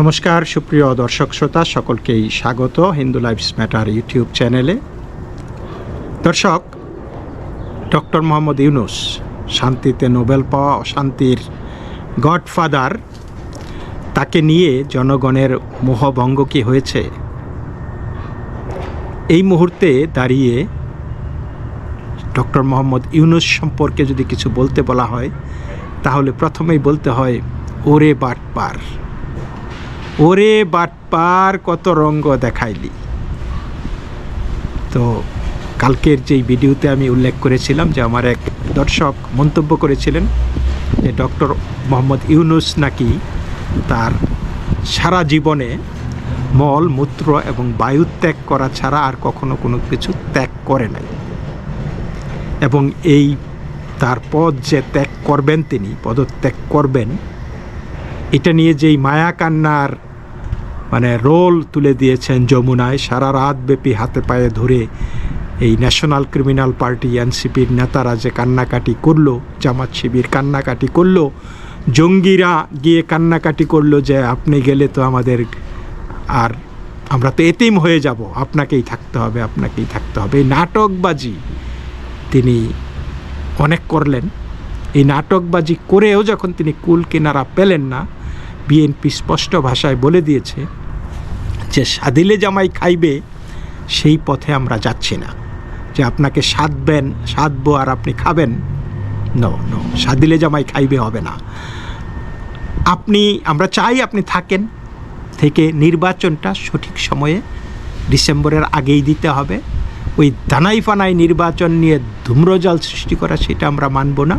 নমস্কার, সুপ্রিয় দর্শক শ্রোতা, সকলকেই স্বাগত হিন্দু লাইফস ম্যাটার ইউটিউব চ্যানেলে। দর্শক, ডক্টর মোহাম্মদ ইউনুস শান্তিতে নোবেল পাওয়া অশান্তির গডফাদার, তাকে নিয়ে জনগণের মোহভঙ্গ কি হয়েছে? এই মুহূর্তে দাঁড়িয়ে ডক্টর মোহাম্মদ ইউনুস সম্পর্কে যদি কিছু বলতে বলা হয়, তাহলে প্রথমেই বলতে হয়, ওরে বাটপার। ওরে বাটপার, কত রঙ্গ দেখাইলি। তো কালকের যেই ভিডিওতে আমি উল্লেখ করেছিলাম যে আমার এক দর্শক মন্তব্য করেছিলেন যে ডক্টর মোহাম্মদ ইউনুস নাকি তার সারা জীবনে মল, মূত্র এবং বায়ু ত্যাগ করা ছাড়া আর কখনো কোনো কিছু ত্যাগ করে নাই। এবং এই তার পদ যে ত্যাগ করবেন তিনি, পদত্যাগ করবেন, এটা নিয়ে যেই মায়া কান্নার মানে রোল তুলে দিয়েছেন যমুনায় সারা রাত ব্যাপী হাতে পায়ে ধরে। এই ন্যাশনাল ক্রিমিনাল পার্টি এনসিপির নেতারা যে কান্নাকাটি করল, জামাত শিবির কান্নাকাটি করল, জঙ্গিরা গিয়ে কান্নাকাটি করল যে আপনি গেলে তো আমাদের আর আমরা তো এতিম হয়ে যাব, আপনাকেই থাকতে হবে, আপনাকেই থাকতে হবে। এই নাটকবাজি তিনি অনেক করলেন। এই নাটকবাজি করেও যখন তিনি কুল কিনারা পেলেন না, বিএনপি স্পষ্ট ভাষায় বলে দিয়েছে যে সাদিলে জামাই খাইবে, সেই পথে আমরা যাচ্ছি না। যে আপনাকে সাধবেন সাধবো আর আপনি খাবেন নো নো সাদিলে জামাই খাইবে হবে না। আপনি, আমরা চাই আপনি থাকেন, থেকে নির্বাচনটা সঠিক সময়ে ডিসেম্বরের আগেই দিতে হবে। ওই দানাই ফানাই নির্বাচন নিয়ে ধূম্রজাল সৃষ্টি করা, সেটা আমরা মানব না।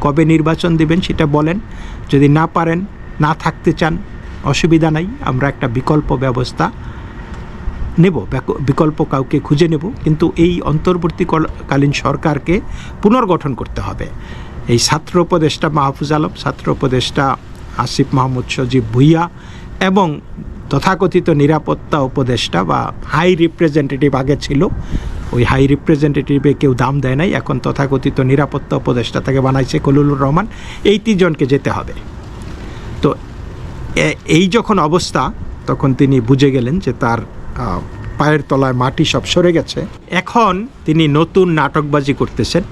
কবে নির্বাচন দেবেন সেটা বলেন। যদি না পারেন, না থাকতে চান অসুবিধা নাই, আমরা একটা বিকল্প ব্যবস্থা নেব বিকল্প কাউকে খুঁজে নেব, কিন্তু এই অন্তর্বর্তীকালীন সরকারকে পুনর্গঠন করতে হবে। এই ছাত্র উপদেষ্টা মাহফুজ আলম, ছাত্র উপদেষ্টা আসিফ মাহমুদ সজীব ভুইয়া এবং তথাকথিত নিরাপত্তা উপদেষ্টা বা হাই রিপ্রেজেন্টেটিভ আগে ছিল, ওই হাই রিপ্রেজেন্টেটিভে কেউ দাম দেয় নাই, এখন তথাকথিত নিরাপত্তা উপদেষ্টা তাকে বানাইছে কলিলুর রহমান। এই তিনজনকে যেতে হবে। এই যখন অবস্থা, তখন তিনি বুঝে গেলেন যে তার পায়ের তলায় মাটি সব সরে গেছে। এখন তিনি নতুন নাটকবাজি করতেছেন।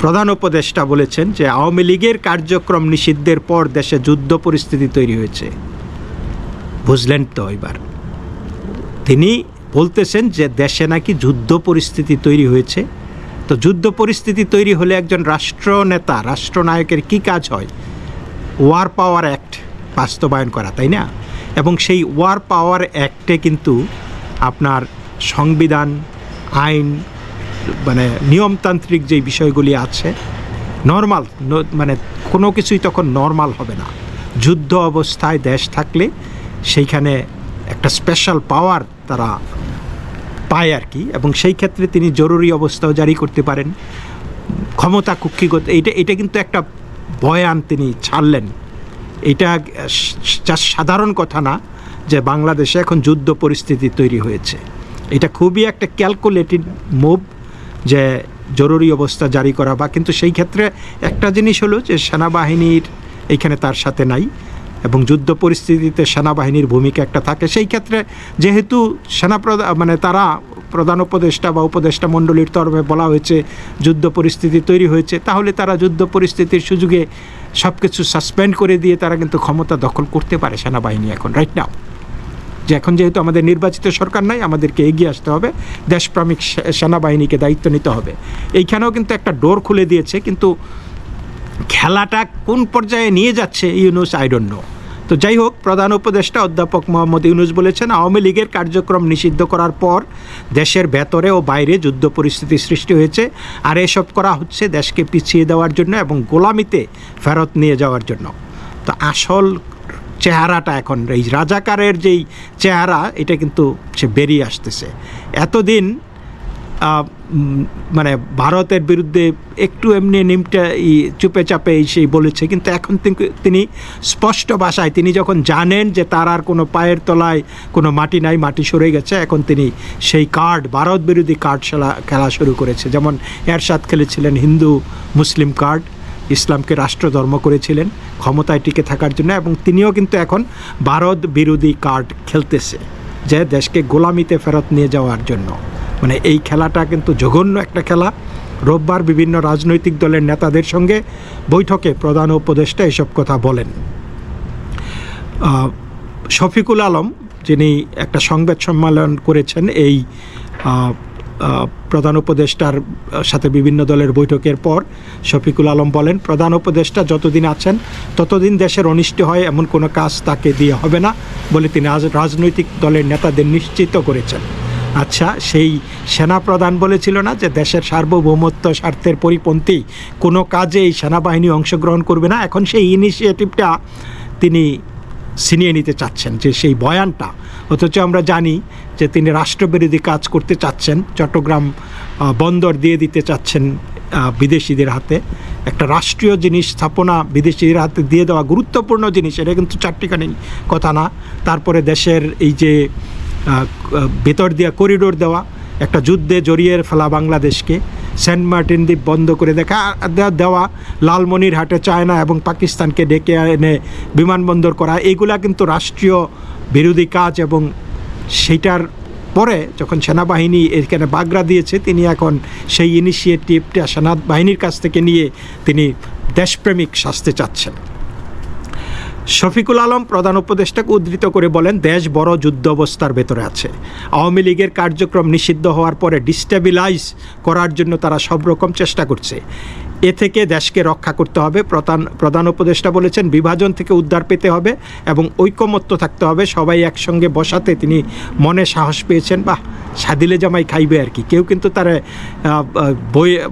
প্রধান উপদেষ্টা বলেছেন যে আওয়ামী লীগের কার্যক্রম নিষিদ্ধের পর দেশে যুদ্ধ পরিস্থিতি তৈরি হয়েছে। বুঝলেন তো এবার। তিনি বলতেছেন যে দেশে নাকি যুদ্ধ পরিস্থিতি তৈরি হয়েছে। তো যুদ্ধ পরিস্থিতি তৈরি হলে একজন রাষ্ট্রনেতা, রাষ্ট্রনায়কের কি কাজ হয়? ওয়ার পাওয়ার অ্যাক্ট বাস্তবায়ন করা, তাই না? এবং সেই ওয়ার পাওয়ার অ্যাক্টে কিন্তু আপনার সংবিধান, আইন মানে নিয়মতান্ত্রিক যে বিষয়গুলি আছে নর্মাল মানে কোনো কিছুই তখন নর্মাল হবে না। যুদ্ধ অবস্থায় দেশ থাকলে সেইখানে একটা স্পেশাল পাওয়ার তারা পায় আর কি, এবং সেই ক্ষেত্রে তিনি জরুরি অবস্থাও জারি করতে পারেন। ক্ষমতা কুক্ষিগত এটা এটা কিন্তু একটা বয়ান তিনি ছাড়লেন। এটা সাধারণ কথা না যে বাংলাদেশে এখন যুদ্ধ পরিস্থিতি তৈরি হয়েছে। এটা খুবই একটা ক্যালকুলেটেড মুভ যে জরুরি অবস্থা জারি করা বা কিন্তু সেই ক্ষেত্রে একটা জিনিস হলো যে সেনাবাহিনীর এইখানে তার সাথে নাই এবং যুদ্ধ পরিস্থিতিতে সেনাবাহিনীর ভূমিকা একটা থাকে। সেই ক্ষেত্রে যেহেতু সেনা প্রধান মানে তারা প্রধান উপদেষ্টা বা উপদেষ্টা মণ্ডলীর তরফে বলা হয়েছে যুদ্ধ পরিস্থিতি তৈরি হয়েছে, তাহলে তারা যুদ্ধ পরিস্থিতির সুযোগে সব কিছু সাসপেন্ড করে দিয়ে তারা কিন্তু ক্ষমতা দখল করতে পারে সেনাবাহিনী এখন রাইট নাও যে এখন যেহেতু আমাদের নির্বাচিত সরকার নাই, আমাদেরকে এগিয়ে আসতে হবে, দেশপ্রামিক সেনাবাহিনীকে দায়িত্ব নিতে হবে। এইখানেও কিন্তু একটা ডোর খুলে দিয়েছে, কিন্তু খেলাটা কোন পর্যায়ে নিয়ে যাচ্ছে ইউনোস আইডন্ট নো তো যাই হোক, প্রধান উপদেষ্টা অধ্যাপক মোহাম্মদ ইউনুস বলেছেন, আওয়ামী লীগের কার্যক্রম নিষিদ্ধ করার পর দেশের ভেতরে ও বাইরে যুদ্ধ পরিস্থিতি সৃষ্টি হয়েছে। আর এসব করা হচ্ছে দেশকে পিছিয়ে দেওয়ার জন্য এবং গোলামিতে ফেরত নিয়ে যাওয়ার জন্য। তো আসল চেহারাটা এখন, এই রাজাকারের যেই চেহারা, এটা কিন্তু সে বেরিয়ে আসতেছে। এতদিন মানে ভারতের বিরুদ্ধে একটু এমনি নিমটা ই, চুপে চাপে সেই বলেছে। কিন্তু এখন তিনি- তিনি স্পষ্ট ভাষায় তিনি যখন জানেন যে তার আর কোনো পায়ের তলায় কোনো মাটি নাই, মাটি সরে গেছে, এখন তিনি সেই কার্ড, ভারত বিরোধী কার্ড খেলা খেলা শুরু করেছে। যেমন এরশাদ খেলেছিলেন হিন্দু মুসলিম কার্ড, ইসলামকে রাষ্ট্রধর্ম করেছিলেন ক্ষমতায় টিকে থাকার জন্য এবং তিনিও কিন্তু এখন ভারত বিরোধী কার্ড খেলতেছে, যে দেশকে গোলামিতে ফেরত নিয়ে যাওয়ার জন্য। মানে এই খেলাটা কিন্তু জঘন্য একটা খেলা। রোববার বিভিন্ন রাজনৈতিক দলের নেতাদের সঙ্গে বৈঠকে প্রধান উপদেষ্টা এসব কথা বলেন। শফিকুল আলম, যিনি একটা সংবাদ সম্মেলন করেছেন এই প্রধান উপদেষ্টার সাথে বিভিন্ন দলের বৈঠকের পর, শফিকুল আলম বলেন, প্রধান উপদেষ্টা যতদিন আছেন, ততদিন দেশের অনিষ্ট হয়, এমন কোনো কাজ তাকে দিয়ে হবে না, বলে তিনি রাজনৈতিক দলের নেতাদের নিশ্চিত করেছেন। আচ্ছা সেই সেনা প্রধান বলেছিল না যে দেশের সার্বভৌমত্ব স্বার্থের পরিপন্থী কোনো কাজে এই সেনাবাহিনী অংশগ্রহণ করবে না? এখন সেই ইনিশিয়েটিভটা তিনি ছিনিয়ে নিতে চাচ্ছেন, যে সেই বয়ানটা। অথচ আমরা জানি যে তিনি রাষ্ট্রবিরোধী কাজ করতে চাচ্ছেন, চট্টগ্রাম বন্দর দিয়ে দিতে চাচ্ছেন বিদেশিদের হাতে। একটা রাষ্ট্রীয় জিনিস স্থাপনা বিদেশিদের হাতে দিয়ে দেওয়া গুরুত্বপূর্ণ জিনিস, এটা কিন্তু চারটিখানি কথা না। তারপরে দেশের এই যে ভেতর দিয়া করিডোর দেওয়া, একটা যুদ্ধে জড়িয়ে ফেলা বাংলাদেশকে। সেন্ট মার্টিন দ্বীপ বন্ধ করে দেখা দেওয়া লালমনিরহাটে চায়না এবং পাকিস্তানকে ডেকে এনে বিমানবন্দর করা এইগুলা কিন্তু রাষ্ট্রীয় বিরোধী কাজ এবং সেইটার পরে যখন সেনাবাহিনী এখানে বাগড়া দিয়েছে, তিনি এখন সেই ইনিশিয়েটিভটা সেনাবাহিনীর কাছ থেকে নিয়ে তিনি দেশপ্রেমিক সাজতে চাচ্ছেন। শফিকুল আলম প্রধান উপদেষ্টাকে উদ্ধৃত করে বলেন, দেশ বড় যুদ্ধ অবস্থার ভেতরে আছে। আওয়ামী লীগের কার্যক্রম নিষিদ্ধ হওয়ার পরে ডিস্টেবিলাইজ করার জন্য তারা সব রকম চেষ্টা করছে। এ থেকে দেশকে রক্ষা করতে হবে। প্রধান প্রধান উপদেষ্টা বলেছেন, বিভাজন থেকে উদ্ধার পেতে হবে এবং ঐকমত্য থাকতে হবে। সবাই একসঙ্গে বসাতে তিনি মনে সাহস পেয়েছেন। বা সাদিলে জামাই খাইবে আর কি। কেউ কিন্তু তার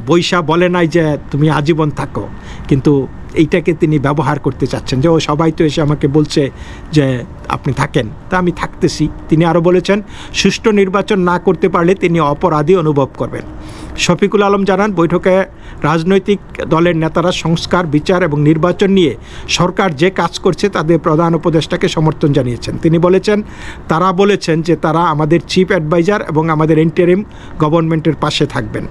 বৈশা বলে নাই যে তুমি আজীবন থাকো। কিন্তু এইটাকে তিনি ব্যবহার করতে চাচ্ছেন যে, ও, সবাই তো এসে আমাকে বলছে যে, আপনি থাকেন। তা আমি থাকতেছি। তিনি আরও বলেছেন, সুষ্ঠু নির্বাচন না করতে পারলে তিনি অপরাধী অনুভব করবেন। শফিকুল আলম জানান, বৈঠকে রাজনৈতিক দলের নেতারা সংস্কার, বিচার এবং নির্বাচন নিয়ে সরকার যে কাজ করছে তাদের প্রধান উপদেষ্টাকে সমর্থন জানিয়েছেন। তিনি বলেছেন, তারা বলেছেন যে, তারা আমাদের চিফ অ্যাডভাইজার এবং আমাদের ইন্টারিম গভর্নমেন্টের পাশে থাকবেন।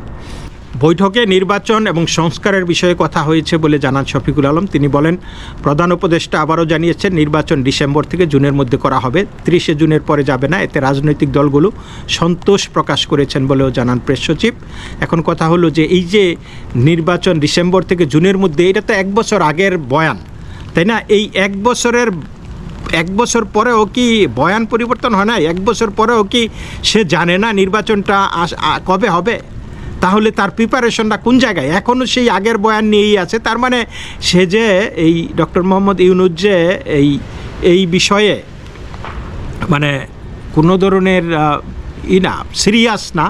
বৈঠকে নির্বাচন এবং সংস্কারের বিষয়ে কথা হয়েছে বলে জানান শফিকুল আলম। তিনি বলেন, প্রধান উপদেষ্টা আবারও জানিয়েছেন, নির্বাচন ডিসেম্বর থেকে জুনের মধ্যে করা হবে। ত্রিশে জুনের পরে যাবে না, এতে রাজনৈতিক দলগুলো সন্তোষ প্রকাশ করেছেন বলেও জানান প্রেস সচিব। এখন কথা হলো যে, এই যে নির্বাচন ডিসেম্বর থেকে জুনের মধ্যে, এটা তো এক বছর আগের বয়ান, তাই না? এই এক বছরের, এক বছর পরেও কি বয়ান পরিবর্তন হয় না এক বছর পরেও কি সে জানে না নির্বাচনটা কবে হবে? তাহলে তার প্রিপারেশনটা কোন জায়গায়? এখনও সেই আগের বয়ান নিয়েই আছে। তার মানে সে যে এই ডক্টর মোহাম্মদ ইউনুজ যে এই এই বিষয়ে মানে কোনো ধরনের ই না সিরিয়াস না,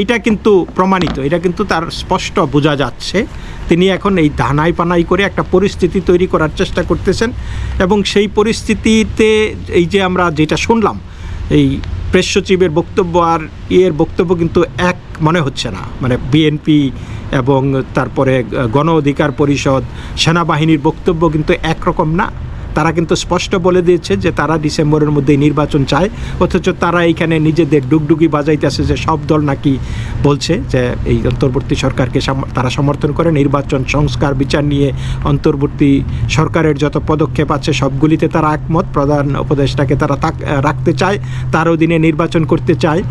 এটা কিন্তু প্রমাণিত। এটা কিন্তু তার স্পষ্ট বোঝা যাচ্ছে। তিনি এখন এই ধানাই পানাই করে একটা পরিস্থিতি তৈরি করার চেষ্টা করতেছেন এবং সেই পরিস্থিতিতে এই যে আমরা যেটা শুনলাম, এই প্রেস সচিবের বক্তব্য আর ইয়ের বক্তব্য কিন্তু এক মনে হচ্ছে না। মানে বিএনপি এবং তারপরে গণ অধিকার পরিষদ, সেনাবাহিনীর বক্তব্য কিন্তু একরকম না। তারা কিন্তু স্পষ্ট বলে দিয়েছে যে তারা ডিসেম্বরের মধ্যেই নির্বাচন চায়। অথচ তারা এইখানে নিজেদের ডুগডুগি বাজাইতেছে যে সব দল নাকি বলছে যে এই অন্তর্বর্তী সরকারকে তারা সমর্থন করে। নির্বাচন, সংস্কার, বিচার নিয়ে অন্তর্বর্তী সরকারের যত পদক্ষেপ আছে সবগুলিতে তারা একমত। প্রধান উপদেষ্টাকে তারা রাখতে চায় তার অধীনে নির্বাচন করতে চায়।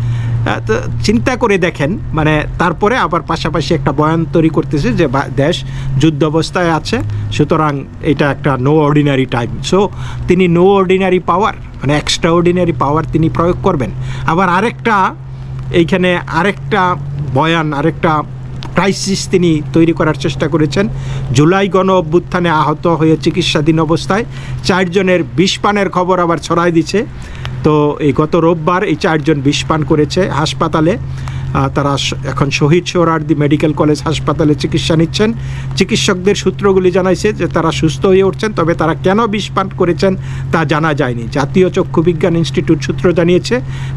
তো চিন্তা করে দেখেন মানে তারপরে আবার পাশাপাশি একটা বয়ান তৈরি করতেছে যে দেশ যুদ্ধ অবস্থায় আছে, সুতরাং এটা একটা নো অর্ডিনারি টাইম সো তিনি নো অর্ডিনারি পাওয়ার মানে এক্সট্রা অর্ডিনারি পাওয়ার তিনি প্রয়োগ করবেন। আবার আরেকটা, এইখানে আরেকটা বয়ান, আরেকটা ক্রাইসিস তিনি তৈরি করার চেষ্টা করেছেন। জুলাই গণ অভ্যুত্থানে আহত হয়ে চিকিৎসাধীন অবস্থায় চারজনের বিষপানের খবর আবার ছড়াই দিচ্ছে তো এই গত রোববার এই চারজন বিষপান করেছে হাসপাতালে। তারা এখন শহীদ সোহরার্দি মেডিকেল কলেজ হাসপাতালে চিকিৎসা নিচ্ছেন। চিকিৎসকদের সূত্রগুলি জানাইছে যে তারা সুস্থ হয়ে উঠছেন, তবে তারা কেন বিষপান করেছেন তা জানা যায়নি। জাতীয় চক্ষু বিজ্ঞান ইনস্টিটিউট সূত্র জানিয়েছে,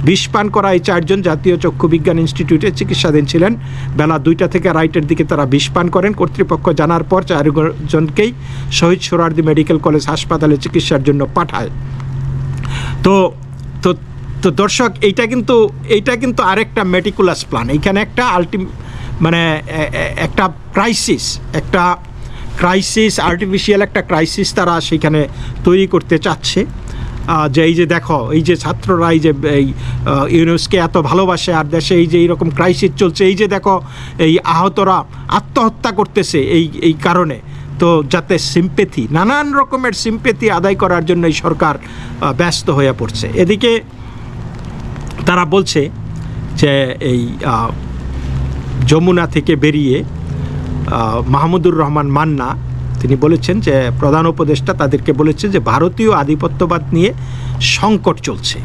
বিষপান করা এই চারজন জাতীয় চক্ষু বিজ্ঞান ইনস্টিটিউটে চিকিৎসাধীন ছিলেন। বেলা দুইটা থেকে রাইটের দিকে তারা বিষপান করেন। কর্তৃপক্ষ জানার পর চারজনকেই শহীদ সোহরার্দি মেডিকেল কলেজ হাসপাতালে চিকিৎসার জন্য পাঠায়। তো তো দর্শক, এইটা কিন্তু এইটা কিন্তু আরেকটা মেটিকুলাস প্ল্যান এইখানে একটা আলটি মানে একটা ক্রাইসিস একটা ক্রাইসিস আর্টিফিশিয়াল একটা ক্রাইসিস তারা সেখানে তৈরি করতে চাচ্ছে। যে এই যে দেখো, এই যে ছাত্ররা এই যে, এই ইউনুসকে এত ভালোবাসে আর দেশে এই যে এইরকম ক্রাইসিস চলছে, এই যে দেখো, এই আহতরা আত্মহত্যা করতেছে এই এই কারণে। তো যাতে সিম্পেথি নানান রকমের সিম্পেথি আদায় করার জন্য এই সরকার ব্যস্ত হয়ে পড়ছে। এদিকে তারা বলছে যে এই যমুনা থেকে বেরিয়ে মাহমুদুর রহমান মান্না, তিনি বলেছেন যে প্রধান উপদেষ্টা তাদেরকে বলেছে যে ভারতীয় আধিপত্যবাদ নিয়ে সংকট চলছে।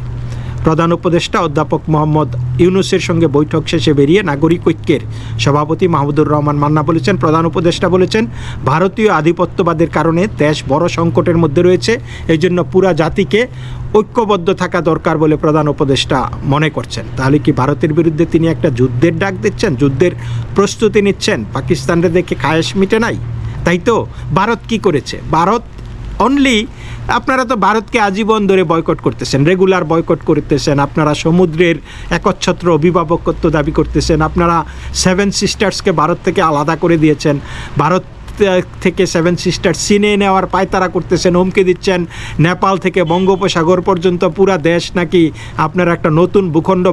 প্রধান উপদেষ্টা অধ্যাপক মোহাম্মদ ইউনুসের সঙ্গে বৈঠক শেষে বেরিয়ে নাগরিক ঐক্যের সভাপতি মাহমুদুর রহমান মান্না বলেছেন, প্রধান উপদেষ্টা বলেছেন, ভারতীয় আধিপত্যবাদের কারণে দেশ বড় সংকটের মধ্যে রয়েছে এই জন্য পুরা জাতিকে ঐক্যবদ্ধ থাকা দরকার বলে প্রধান উপদেষ্টা মনে করছেন। তাহলে কি ভারতের বিরুদ্ধে তিনি একটা যুদ্ধের ডাক দিচ্ছেন, যুদ্ধের প্রস্তুতি নিচ্ছেন? পাকিস্তানরে দেখে খায়েশ মিটে নাই? তাই তো, ভারত কি করেছে? ভারত অনলি আপনারা তো ভারতকে আজীবন ধরে বয়কট করতেছেন রেগুলার বয়কট করতেছেন, আপনারা সমুদ্রের একচ্ছত্র অভিভাবকত্ব দাবি করতেছেন, আপনারা সেভেন সিস্টার্সকে ভারত থেকে আলাদা করে দিয়েছেন, ভারত থেকে সেভেন সিস্টার সিনে নেওয়ার পায়তারা করতেছেন, হুমকি দিচ্ছেন, নেপাল থেকে বঙ্গোপসাগর পর্যন্ত পুরা দেশ নাকি আপনারা একটা নতুন ভূখণ্ড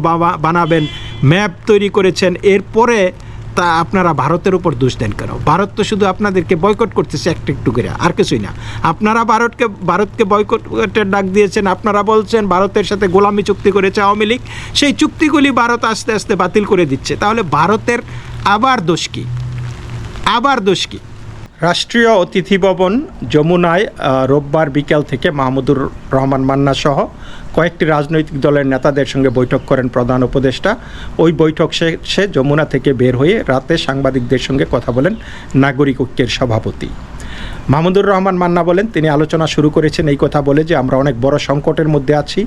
বানাবেন ম্যাপ তৈরি করেছেন, এরপরে তা আপনারা ভারতের উপর দোষ দেন কেন? ভারত তো শুধু আপনাদেরকে বয়কট করতেছে একটু একটু করে, আর কিছুই না। আপনারা ভারতকে ভারতকে বয়কটের ডাক দিয়েছেন, আপনারা বলছেন ভারতের সাথে গোলামি চুক্তি করেছে আওয়ামী লীগ, সেই চুক্তিগুলি ভারত আস্তে আস্তে বাতিল করে দিচ্ছে। তাহলে ভারতের আবার দোষ কী? আবার দোষ কি? রাষ্ট্রীয় অতিথি ভবন যমুনায় রোববার বিকেল থেকে মাহমুদুর রহমান মান্না সহ কয়েকটি রাজনৈতিক দলের নেতাদের সঙ্গে বৈঠক করেন প্রধান উপদেষ্টা। ওই বৈঠক শেষে যমুনা থেকে বের হয়ে রাতে সাংবাদিকদের সঙ্গে কথা বলেন নাগরিক ঐক্যের সভাপতি। মাহমুদুর রহমান মান্না বলেন, তিনি আলোচনা শুরু করেছেন এই কথা বলে যে আমরা অনেক বড় সংকটের মধ্যে আছি।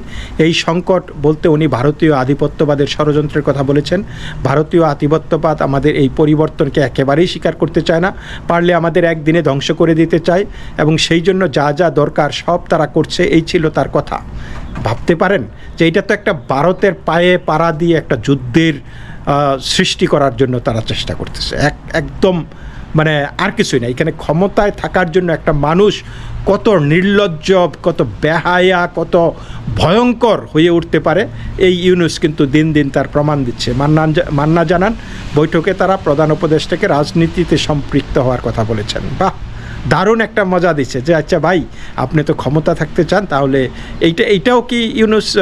এই সংকট বলতে উনি ভারতীয় আধিপত্যবাদের ষড়যন্ত্রের কথা বলেছেন। ভারতীয় আধিপত্যবাদ আমাদের এই পরিবর্তনকে একেবারেই স্বীকার করতে চায় না, পারলে আমাদের একদিনে ধ্বংস করে দিতে চায় এবং সেই জন্য যা যা দরকার সব তারা করছে, এই ছিল তার কথা। ভাবতে পারেন যে এটা তো একটা ভারতের পায়ে পাড়া দিয়ে একটা যুদ্ধের সৃষ্টি করার জন্য তারা চেষ্টা করতেছে। এক, একদম মানে আর কিছুই না, এখানে ক্ষমতায় থাকার জন্য একটা মানুষ কত নির্লজ্জ, কত বেহায়া, কত ভয়ঙ্কর হয়ে উঠতে পারে, এই ইউনুস কিন্তু দিন দিন তার প্রমাণ দিচ্ছে। মান্না মান্না জানান, বৈঠকে তারা প্রধান উপদেষ্টাকে রাজনীতিতে সম্পৃক্ত হওয়ার কথা বলেছেন। বাহ! দারুণ একটা মজা দিচ্ছে যে আচ্ছা ভাই, আপনি তো ক্ষমতা থাকতে চান, তাহলে এইটা, এইটাও কি ইউনুস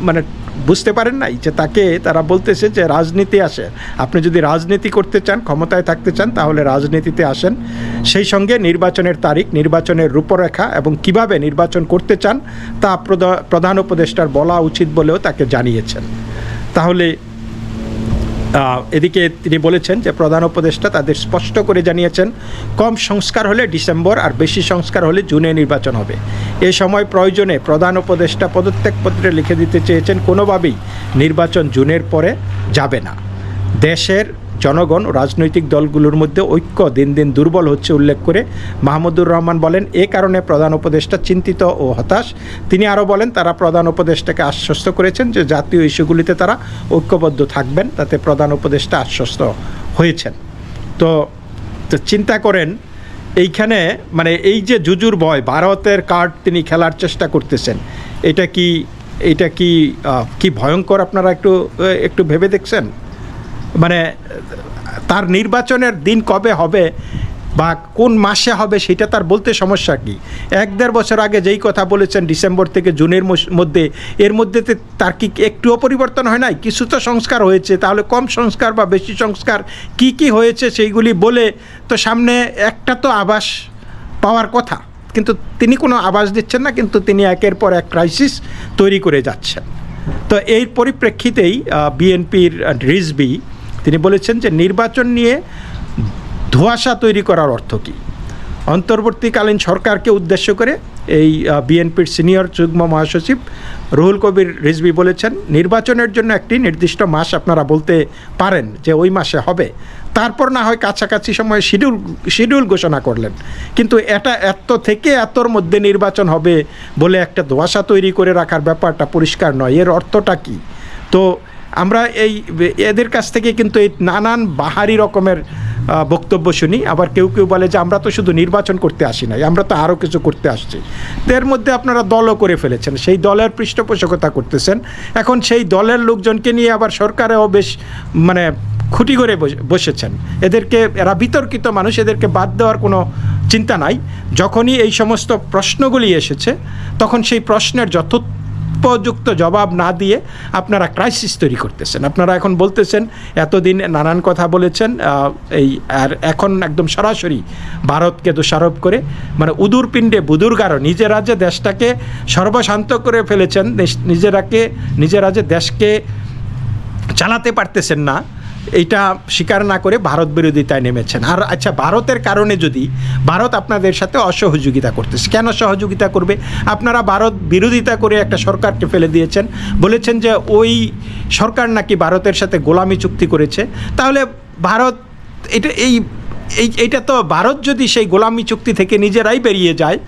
মানে বুঝতে পারেন নাই যে, তাকে তারা বলতেছে যে, রাজনীতি আসে। আপনি যদি রাজনীতি করতে চান, ক্ষমতায় থাকতে চান, তাহলে রাজনীতিতে আসেন। সেই সঙ্গে নির্বাচনের তারিখ, নির্বাচনের রূপরেখা এবং কীভাবে নির্বাচন করতে চান, তা প্রধা- প্রধান উপদেষ্টার বলা উচিত বলেও তাকে জানিয়েছেন। তাহলে এদিকে তিনি বলেছেন যে প্রধান উপদেষ্টা তাদের স্পষ্ট করে জানিয়েছেন, কম সংস্কার হলে ডিসেম্বর আর বেশি সংস্কার হলে জুনে নির্বাচন হবে। এ সময় প্রয়োজনে প্রধান উপদেষ্টা পদত্যাগপত্রে লিখে দিতে চেয়েছেন, কোনোভাবেই নির্বাচন জুনের পরে যাবে না। দেশের জনগণ ও রাজনৈতিক দলগুলোর মধ্যে ঐক্য দিন দিন দুর্বল হচ্ছে উল্লেখ করে মাহমুদুর রহমান বলেন, এ কারণে প্রধান উপদেষ্টা চিন্তিত ও হতাশ। তিনি আরও বলেন, তারা প্রধান উপদেষ্টাকে আশ্বস্ত করেছেন যে জাতীয় ইস্যুগুলিতে তারা ঐক্যবদ্ধ থাকবেন, তাতে প্রধান উপদেষ্টা আশ্বস্ত হয়েছেন। তো চিন্তা করেন, এইখানে মানে এই যে জুজুর ভয়, ভারতের কার্ড তিনি খেলার চেষ্টা করতেছেন, এটা কি এটা কি কি ভয়ঙ্কর আপনারা একটু একটু ভেবে দেখছেন? মানে তার নির্বাচনের দিন কবে হবে বা কোন মাসে হবে সেটা তার বলতে সমস্যা কি? এক দেড় বছর আগে যেই কথা বলেছেন ডিসেম্বর থেকে জুনের মধ্যে, এর মধ্যে তার কি একটুও পরিবর্তন হয় নাই? কিছু তো সংস্কার হয়েছে, তাহলে কম সংস্কার বা বেশি সংস্কার কি কি হয়েছে সেইগুলি বলে তো সামনে একটা তো আবাস পাওয়ার কথা, কিন্তু তিনি কোনো আবাস দিচ্ছেন না, কিন্তু তিনি একের পর এক ক্রাইসিস তৈরি করে যাচ্ছেন। তো এই পরিপ্রেক্ষিতেই বিএনপির রিজবি তিনি বলেছেন যে নির্বাচন নিয়ে ধোঁয়াশা তৈরি করার অর্থ কী? অন্তর্বর্তীকালীন সরকারকে উদ্দেশ্য করে এই বিএনপির সিনিয়র যুগ্ম মহাসচিব রুহুল কবির রিজভি বলেছেন, নির্বাচনের জন্য একটি নির্দিষ্ট মাস আপনারা বলতে পারেন যে ওই মাসে হবে। তারপর না হয় কাছাকাছি সময়ে শিডিউল শিডিউল ঘোষণা করলেন। কিন্তু এটা এত থেকে এতর মধ্যে নির্বাচন হবে বলে একটা ধোঁয়াশা তৈরি করে রাখার ব্যাপারটা পরিষ্কার নয়। এর অর্থটা কী? তো আমরা এই এদের কাছ থেকে কিন্তু এই নানান বাহারি রকমের বক্তব্য শুনি। আবার কেউ কেউ বলে যে, আমরা তো শুধু নির্বাচন করতে আসি নাই, আমরা তো আরও কিছু করতে আসছি। এর মধ্যে আপনারা দলও করে ফেলেছেন। সেই দলের পৃষ্ঠপোষকতা করতেছেন। এখন সেই দলের লোকজনকে নিয়ে আবার সরকারেও বেশ মানে খুঁটি করে বসে- বসেছেন। এদেরকে, এরা বিতর্কিত মানুষ, এদেরকে বাদ দেওয়ার কোনো চিন্তা নাই। যখনই এই সমস্ত প্রশ্নগুলি এসেছে, তখন সেই প্রশ্নের যথোপযুক্ত জবাব না দিয়ে আপনারা ক্রাইসিস তৈরি করতেছেন। আপনারা এখন বলতেছেন, এতদিন নানান কথা বলেছেন এই আর এখন একদম সরাসরি ভারতকে দোষারোপ করে মানে উদুর পিণ্ডে বুদুর গারো নিজেরা যে দেশটাকে সর্বশান্ত করে ফেলেছেন নিজেরাকে নিজেরা যে দেশকে চালাতে পারতেছেন না। এইটা স্বীকার না করে ভারত বিরোধিতায় নেমেছেন। আর আচ্ছা ভারতের কারণে যদি ভারত আপনাদের সাথে অসহযোগিতা করতেছে, কেন সহযোগিতা করবে? আপনারা ভারত বিরোধিতা করে একটা সরকারকে ফেলে দিয়েছেন, বলেছেন যে ওই সরকার নাকি ভারতের সাথে গোলামি চুক্তি করেছে। তাহলে ভারত, এটা এই এই, এইটা তো ভারত যদি সেই গোলামি চুক্তি থেকে নিজেরাই বেরিয়ে যায়,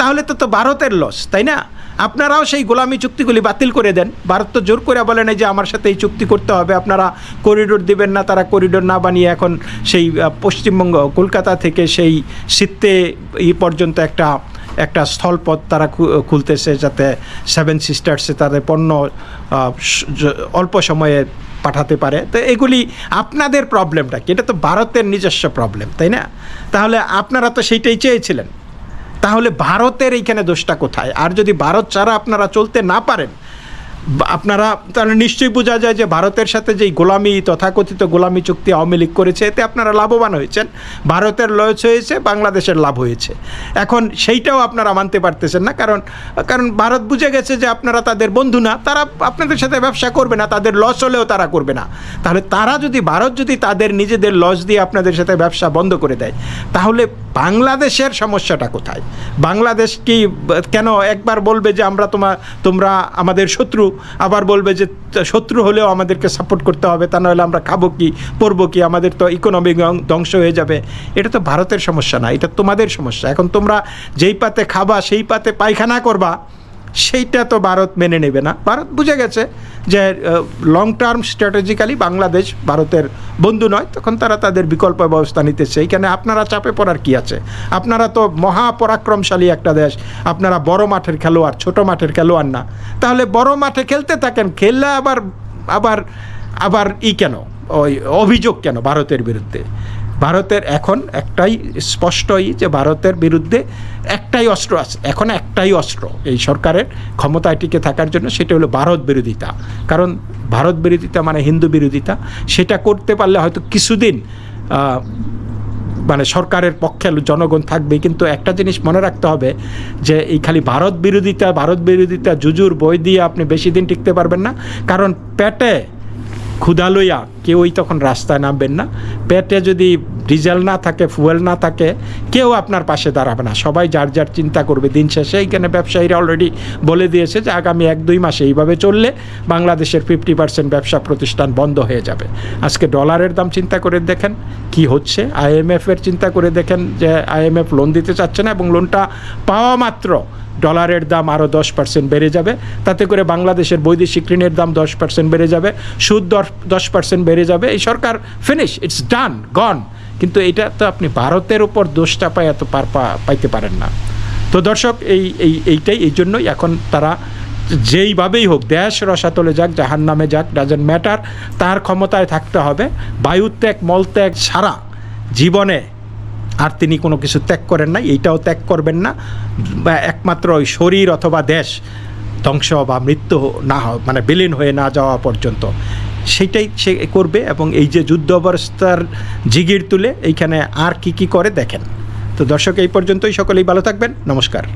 তাহলে তো তো ভারতের লস তাই না? আপনারাও সেই গোলামি চুক্তিগুলি বাতিল করে দেন। ভারত তো জোর করে বলে নাই যে আমার সাথে এই চুক্তি করতে হবে। আপনারা করিডোর দিবেন না, তারা করিডোর না বানিয়ে এখন সেই পশ্চিমবঙ্গ, কলকাতা থেকে সেই শীতে এই পর্যন্ত একটা একটা স্থলপথ তারা খুলতেছে যাতে সেভেন সিস্টার্সে তাদের পণ্য অল্প সময়ে পাঠাতে পারে। তো এগুলি আপনাদের প্রবলেমটা কি? এটা তো ভারতের নিজস্ব প্রবলেম তাই না? তাহলে আপনারা তো সেইটাই চেয়েছিলেন। তাহলে ভারতের এইখানে দোষটা কোথায়? আর যদি ভারত ছাড়া আপনারা চলতে না পারেন আপনারা তাহলে নিশ্চয়ই বোঝা যায় যে ভারতের সাথে যেই গোলামি, তথাকথিত গোলামি চুক্তি আওয়ামী লীগ করেছে, এতে আপনারা লাভবান হয়েছেন। ভারতের লস হয়েছে, বাংলাদেশের লাভ হয়েছে। এখন সেইটাও আপনারা মানতে পারতেছেন না, কারণ কারণ ভারত বুঝে গেছে যে আপনারা তাদের বন্ধু না, তারা আপনাদের সাথে ব্যবসা করবে না, তাদের লস হলেও তারা করবে না। তাহলে তারা যদি, ভারত যদি তাদের নিজেদের লস দিয়ে আপনাদের সাথে ব্যবসা বন্ধ করে দেয়, তাহলে বাংলাদেশের সমস্যাটা কোথায়? বাংলাদেশ কি, কেন একবার বলবে যে আমরা তোমার তোমরা আমাদের শত্রু, আবার বলবে যে শত্রু হলেও আমাদেরকে সাপোর্ট করতে হবে, তা নাহলে আমরা খাব কি, পরবো কি, আমাদের তো ইকোনমিক ধ্বংস হয়ে যাবে। এটা তো ভারতের সমস্যা না, এটা তোমাদের সমস্যা। এখন তোমরা যেই পাতে খাবা, সেই পাতে পায়খানা করবা। সেইটা তো ভারত মেনে নেবে না। ভারত বুঝে গেছে যে লং টার্ম স্ট্র্যাটেজিক্যালি বাংলাদেশ ভারতের বন্ধু নয়, তখন তারা তাদের বিকল্প ব্যবস্থা নিতেছে। এইখানে আপনারা চাপে পড়ার কি আছে? আপনারা তো মহাপরাক্রমশালী একটা দেশ। আপনারা বড় মাঠের খেলোয়াড়, ছোট মাঠের খেলোয়াড় না। তাহলে বড় মাঠে খেলতে থাকেন, খেললে আবার আবার আবার ই কেন? ওই অভিযোগ কেন ভারতের বিরুদ্ধে? ভারতের এখন একটাই স্পষ্টই যে ভারতের বিরুদ্ধে একটাই অস্ত্র আছে। এখন একটাই অস্ত্র এই সরকারের ক্ষমতায় টিকে থাকার জন্য, সেটা হলো ভারত বিরোধিতা। কারণ ভারত বিরোধিতা মানে হিন্দু বিরোধিতা। সেটা করতে পারলে হয়তো কিছুদিন মানে সরকারের পক্ষে জনগণ থাকবে কিন্তু একটা জিনিস মনে রাখতে হবে যে, এই খালি ভারত বিরোধিতা ভারত বিরোধিতা জুজুর বই দিয়ে আপনি বেশি দিন টিকতে পারবেন না। কারণ পেটে ক্ষুধা লইয়া কেউই তখন রাস্তায় নামবেন না। পেটে যদি ডিজেল না থাকে, ফুয়েল না থাকে, কেউ আপনার পাশে দাঁড়াবে না। সবাই যার যার চিন্তা করবে। দিন শেষে এইখানে ব্যবসায়ীরা অলরেডি বলে দিয়েছে যে, আগামী এক দুই মাসে এইভাবে চললে বাংলাদেশের ফিফটি পার্সেন্ট ব্যবসা প্রতিষ্ঠান বন্ধ হয়ে যাবে। আজকে ডলারের দাম চিন্তা করে দেখেন কি হচ্ছে। আইএমএফের চিন্তা করে দেখেন যে আইএমএফ লোন দিতে চাচ্ছে না এবং লোনটা পাওয়া মাত্র ডলারের দাম আরও দশ পার্সেন্ট বেড়ে যাবে। তাতে করে বাংলাদেশের বৈদেশিক ঋণের দাম দশ পার্সেন্ট বেড়ে যাবে, সুদ দশ দশ পার্সেন্ট বেড়ে যাবে। এই সরকার ফিনিশ ইটস ডান গন কিন্তু এটা তো আপনি ভারতের উপর দোষটা পাই এত পার পাইতে পারেন না। তো দর্শক, এই এই, এইটাই, এই জন্যই এখন তারা যেইভাবেই হোক, দেশ রসাতলে যাক জাহান নামে যাক ডাজেন্ট ম্যাটার তার ক্ষমতায় থাকতে হবে। বায়ুত্যাগ, মলত্যাগ ছাড়া জীবনে আর তিনি কোনো কিছু ত্যাগ করেন না এইটাও ত্যাগ করবেন না। বা একমাত্র ওই শরীর অথবা দেশ ধ্বংস বা মৃত্যু না হওয়া মানে বিলীন হয়ে না যাওয়া পর্যন্ত। সেটাই সে করবে এবং এই যে যুদ্ধ অবস্থার জিগির তুলে এইখানে আর কি কি করে দেখেন। তো দর্শক, এই পর্যন্তই। সকলেই ভালো থাকবেন। নমস্কার।